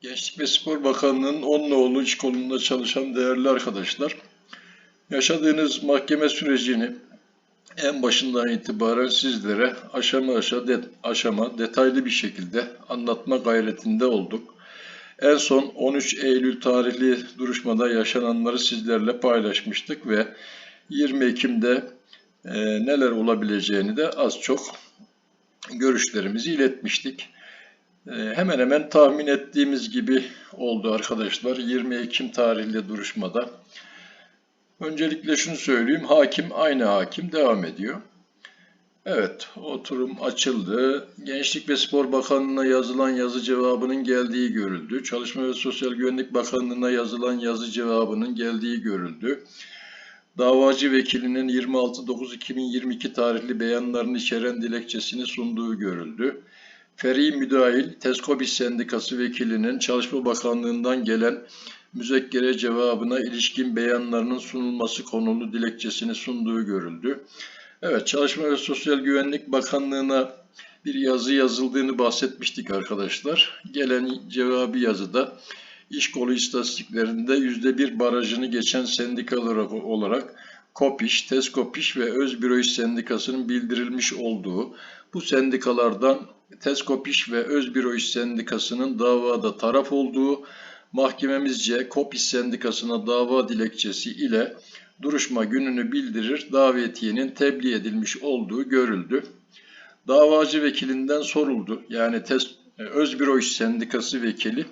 Gençlik ve Spor Bakanlığı'nın 10 nolu iş kolunda çalışan değerli arkadaşlar, yaşadığınız mahkeme sürecini en başından itibaren sizlere aşama aşama, det- aşama detaylı bir şekilde anlatma gayretinde olduk. En son 13 Eylül tarihli duruşmada yaşananları sizlerle paylaşmıştık ve 20 Ekim'de e, neler olabileceğini de az çok görüşlerimizi iletmiştik. Ee, Hemen hemen tahmin ettiğimiz gibi oldu arkadaşlar 20 Ekim tarihli duruşmada. Öncelikle şunu söyleyeyim, hakim aynı hakim devam ediyor. Evet, oturum açıldı. Gençlik ve Spor Bakanlığı'na yazılan yazı cevabının geldiği görüldü. Çalışma ve Sosyal Güvenlik Bakanlığı'na yazılan yazı cevabının geldiği görüldü. Davacı vekilinin 26.9.2022 tarihli beyanlarını içeren dilekçesini sunduğu görüldü. Feri Müdahil, Teskobis Sendikası vekilinin Çalışma Bakanlığı'ndan gelen müzekkere cevabına ilişkin beyanlarının sunulması konulu dilekçesini sunduğu görüldü. Evet, Çalışma ve Sosyal Güvenlik Bakanlığı'na bir yazı yazıldığını bahsetmiştik arkadaşlar. Gelen cevabı yazıda iş kolu istatistiklerinde yüzde bir barajını geçen sendikalar olarak KOPİŞ, TESKOPİŞ ve Özbüro İş Sendikası'nın bildirilmiş olduğu bu sendikalardan TESKOPİŞ ve Özbüro İş Sendikası'nın davada taraf olduğu mahkememizce KOPİŞ Sendikası'na dava dilekçesi ile duruşma gününü bildirir davetiyenin tebliğ edilmiş olduğu görüldü. Davacı vekilinden soruldu. Yani TES, Özbüro İş Sendikası vekili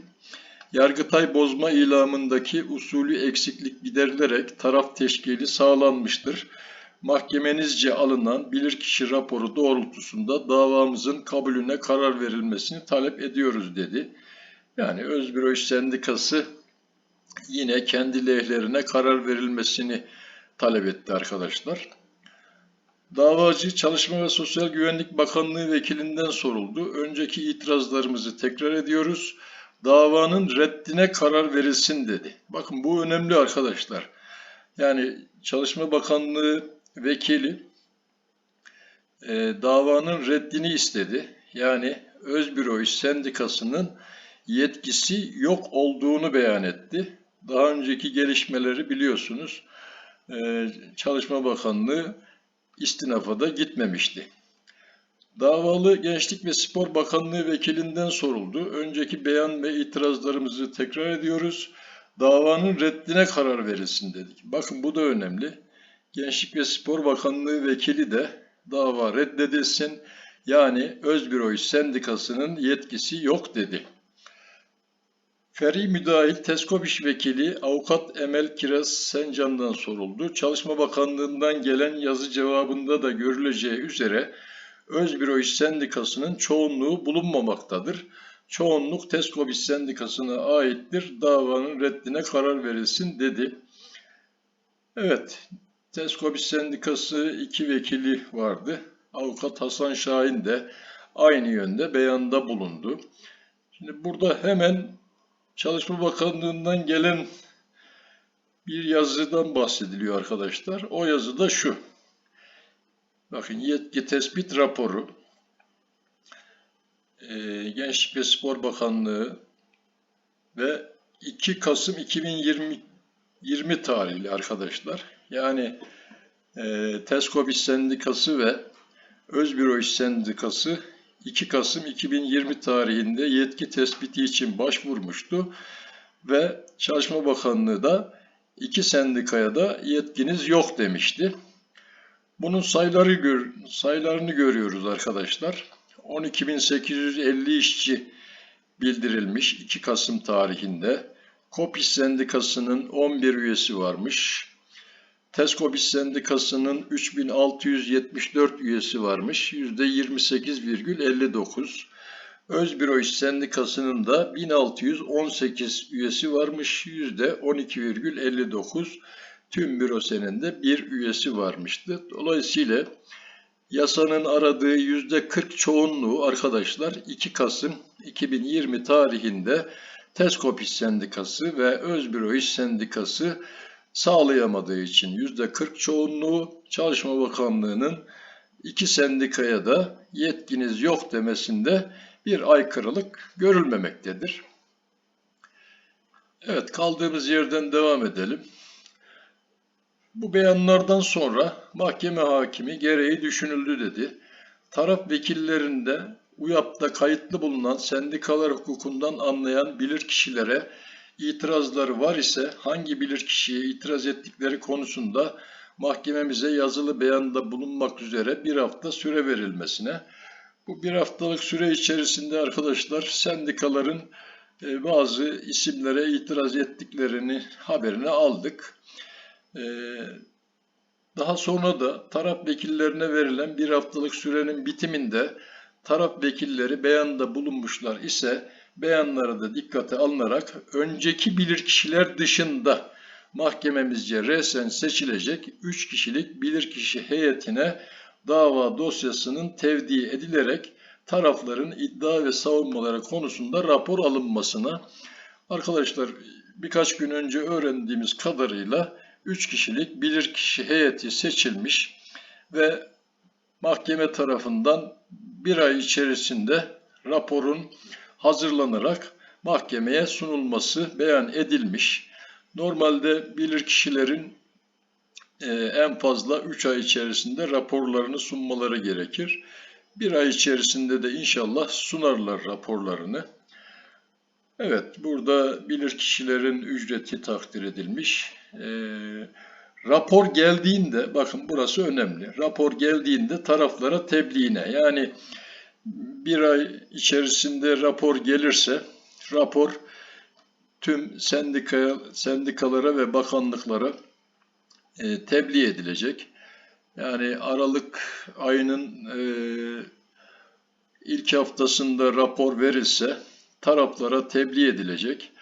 Yargıtay bozma ilamındaki usulü eksiklik giderilerek taraf teşkili sağlanmıştır. Mahkemenizce alınan bilirkişi raporu doğrultusunda davamızın kabulüne karar verilmesini talep ediyoruz dedi. Yani Özbüro İş Sendikası yine kendi lehlerine karar verilmesini talep etti arkadaşlar. Davacı Çalışma ve Sosyal Güvenlik Bakanlığı vekilinden soruldu. Önceki itirazlarımızı tekrar ediyoruz davanın reddine karar verilsin dedi. Bakın bu önemli arkadaşlar. Yani Çalışma Bakanlığı vekili e, davanın reddini istedi. Yani Özbüro İş Sendikası'nın yetkisi yok olduğunu beyan etti. Daha önceki gelişmeleri biliyorsunuz. E, Çalışma Bakanlığı istinafa da gitmemişti. Davalı Gençlik ve Spor Bakanlığı vekilinden soruldu. Önceki beyan ve itirazlarımızı tekrar ediyoruz. Davanın reddine karar verilsin dedik. Bakın bu da önemli. Gençlik ve Spor Bakanlığı vekili de dava reddedilsin. Yani Özbüro İş Sendikası'nın yetkisi yok dedi. Feri Müdahil Teskobiş Vekili Avukat Emel Kiraz Sencan'dan soruldu. Çalışma Bakanlığı'ndan gelen yazı cevabında da görüleceği üzere Özbüro İş Sendikası'nın çoğunluğu bulunmamaktadır. Çoğunluk Teskobis Sendikası'na aittir. Davanın reddine karar verilsin dedi. Evet, Teskobis Sendikası iki vekili vardı. Avukat Hasan Şahin de aynı yönde beyanda bulundu. Şimdi burada hemen Çalışma Bakanlığı'ndan gelen bir yazıdan bahsediliyor arkadaşlar. O yazı da şu. Bakın yetki tespit raporu e, Gençlik ve Spor Bakanlığı ve 2 Kasım 2020 20 tarihli arkadaşlar. Yani e, Teskobis Sendikası ve Özbüro İş Sendikası 2 Kasım 2020 tarihinde yetki tespiti için başvurmuştu ve Çalışma Bakanlığı da iki sendikaya da yetkiniz yok demişti. Bunun sayıları gör, sayılarını görüyoruz arkadaşlar. 12.850 işçi bildirilmiş 2 Kasım tarihinde. Kopis Sendikası'nın 11 üyesi varmış. Teskobis Sendikası'nın 3674 üyesi varmış. %28,59. Özbüro İş Sendikası'nın da 1618 üyesi varmış. %12,59 tüm bürosenin de bir üyesi varmıştı. Dolayısıyla yasanın aradığı yüzde 40 çoğunluğu arkadaşlar 2 Kasım 2020 tarihinde Teskopis Sendikası ve Özbüro İş Sendikası sağlayamadığı için yüzde 40 çoğunluğu Çalışma Bakanlığı'nın iki sendikaya da yetkiniz yok demesinde bir aykırılık görülmemektedir. Evet, kaldığımız yerden devam edelim. Bu beyanlardan sonra mahkeme hakimi gereği düşünüldü dedi. Taraf vekillerinde UYAP'ta kayıtlı bulunan sendikalar hukukundan anlayan bilirkişilere itirazları var ise hangi bilirkişiye itiraz ettikleri konusunda mahkememize yazılı beyanda bulunmak üzere bir hafta süre verilmesine. Bu bir haftalık süre içerisinde arkadaşlar sendikaların e, bazı isimlere itiraz ettiklerini haberini aldık. E, daha sonra da taraf vekillerine verilen bir haftalık sürenin bitiminde taraf vekilleri beyanda bulunmuşlar ise beyanları da dikkate alınarak önceki bilirkişiler dışında mahkememizce resen seçilecek 3 kişilik bilirkişi heyetine dava dosyasının tevdi edilerek tarafların iddia ve savunmaları konusunda rapor alınmasına arkadaşlar birkaç gün önce öğrendiğimiz kadarıyla 3 kişilik bilirkişi heyeti seçilmiş ve mahkeme tarafından bir ay içerisinde raporun hazırlanarak mahkemeye sunulması beyan edilmiş. Normalde bilirkişilerin e, en fazla 3 ay içerisinde raporlarını sunmaları gerekir. Bir ay içerisinde de inşallah sunarlar raporlarını. Evet, burada bilirkişilerin ücreti takdir edilmiş. E, rapor geldiğinde, bakın burası önemli. Rapor geldiğinde taraflara tebliğine, yani bir ay içerisinde rapor gelirse, rapor tüm sendika, sendikalara ve bakanlıklara e, tebliğ edilecek. Yani Aralık ayının e, ilk haftasında rapor verilse taraflara tebliğ edilecek.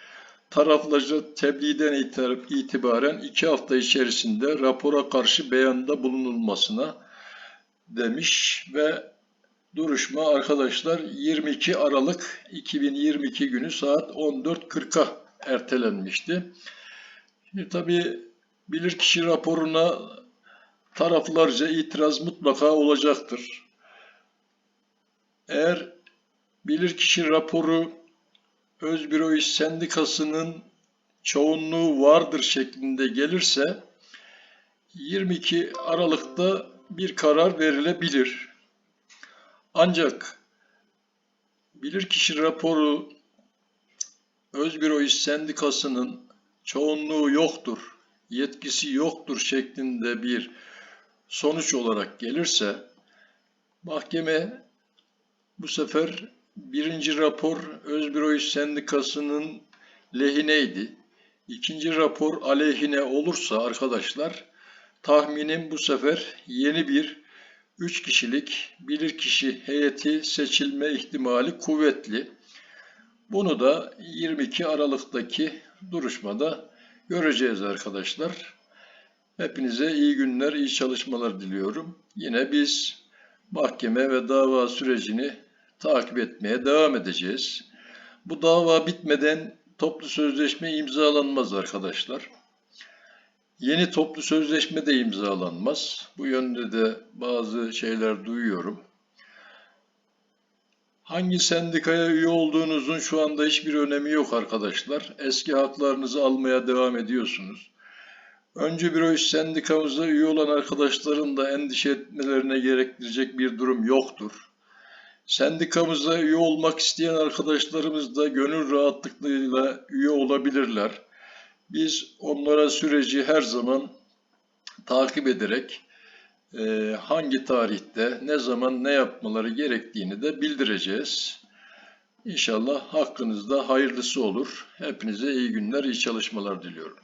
Taraflara tebliğden itibaren iki hafta içerisinde rapora karşı beyanda bulunulmasına demiş ve duruşma arkadaşlar 22 Aralık 2022 günü saat 14.40'a ertelenmişti. Şimdi tabii bilirkişi raporuna taraflarca itiraz mutlaka olacaktır. Eğer bilirkişi raporu Özbüro İş Sendikası'nın çoğunluğu vardır şeklinde gelirse 22 Aralık'ta bir karar verilebilir. Ancak bilirkişi raporu Özbüro İş Sendikası'nın çoğunluğu yoktur, yetkisi yoktur şeklinde bir sonuç olarak gelirse mahkeme bu sefer birinci rapor Özbüro İş Sendikası'nın lehineydi. İkinci rapor aleyhine olursa arkadaşlar tahminim bu sefer yeni bir 3 kişilik bilirkişi heyeti seçilme ihtimali kuvvetli. Bunu da 22 Aralık'taki duruşmada göreceğiz arkadaşlar. Hepinize iyi günler, iyi çalışmalar diliyorum. Yine biz mahkeme ve dava sürecini takip etmeye devam edeceğiz. Bu dava bitmeden toplu sözleşme imzalanmaz arkadaşlar. Yeni toplu sözleşme de imzalanmaz. Bu yönde de bazı şeyler duyuyorum. Hangi sendikaya üye olduğunuzun şu anda hiçbir önemi yok arkadaşlar. Eski haklarınızı almaya devam ediyorsunuz. Önce büro iş sendikamıza üye olan arkadaşların da endişe etmelerine gerektirecek bir durum yoktur. Sendikamıza üye olmak isteyen arkadaşlarımız da gönül rahatlıklarıyla üye olabilirler. Biz onlara süreci her zaman takip ederek e, hangi tarihte, ne zaman ne yapmaları gerektiğini de bildireceğiz. İnşallah hakkınızda hayırlısı olur. Hepinize iyi günler, iyi çalışmalar diliyorum.